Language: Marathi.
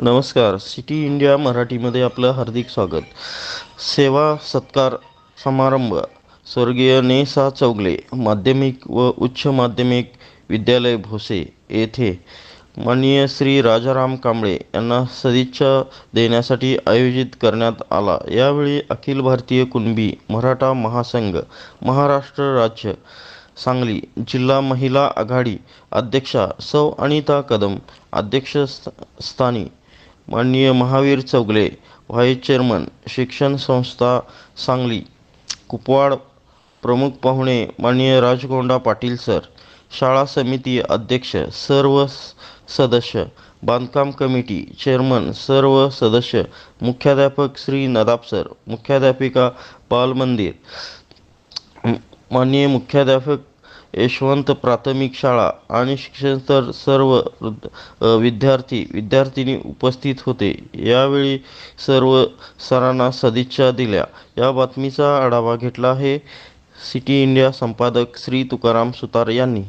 नमस्कार. सिटी इंडिया मराठीमध्ये आपलं हार्दिक स्वागत. सेवा सत्कार समारंभ. स्वर्गीय नेसा चौगले माध्यमिक व उच्च माध्यमिक विद्यालय भोसे येथे माननीय श्री राजाराम कांबळे यांना सदिच्छा देण्यासाठी आयोजित करण्यात आला. यावेळी अखिल भारतीय कुणबी मराठा महासंघ महाराष्ट्र राज्य सांगली जिल्हा महिला आघाडी अध्यक्षा सौ अनिता कदम अध्यक्ष स्थानी माननीय महावीर चौगले व्हाईस चेअरमन शिक्षण संस्था सांगली कुपवाड प्रमुख पाहुणे माननीय राजगोंडा पाटील सर शाळा समिती अध्यक्ष सर्व स- सदस्य बांधकाम कमिटी चेअरमन सर्व सदस्य मुख्याध्यापक श्री नदाब सर मुख्याध्यापिका बालमंदिर माननीय मुख्याध्यापक यशवंत प्राथमिक शाळा आणि शिक्षणतर सर्व विद्यार्थी विद्यार्थिनी उपस्थित होते. यावेळी सर्व सरांना सदिच्छा दिल्या. या बातमीचा आढावा घेतला आहे सिटी इंडिया संपादक श्री तुकाराम सुतार यांनी.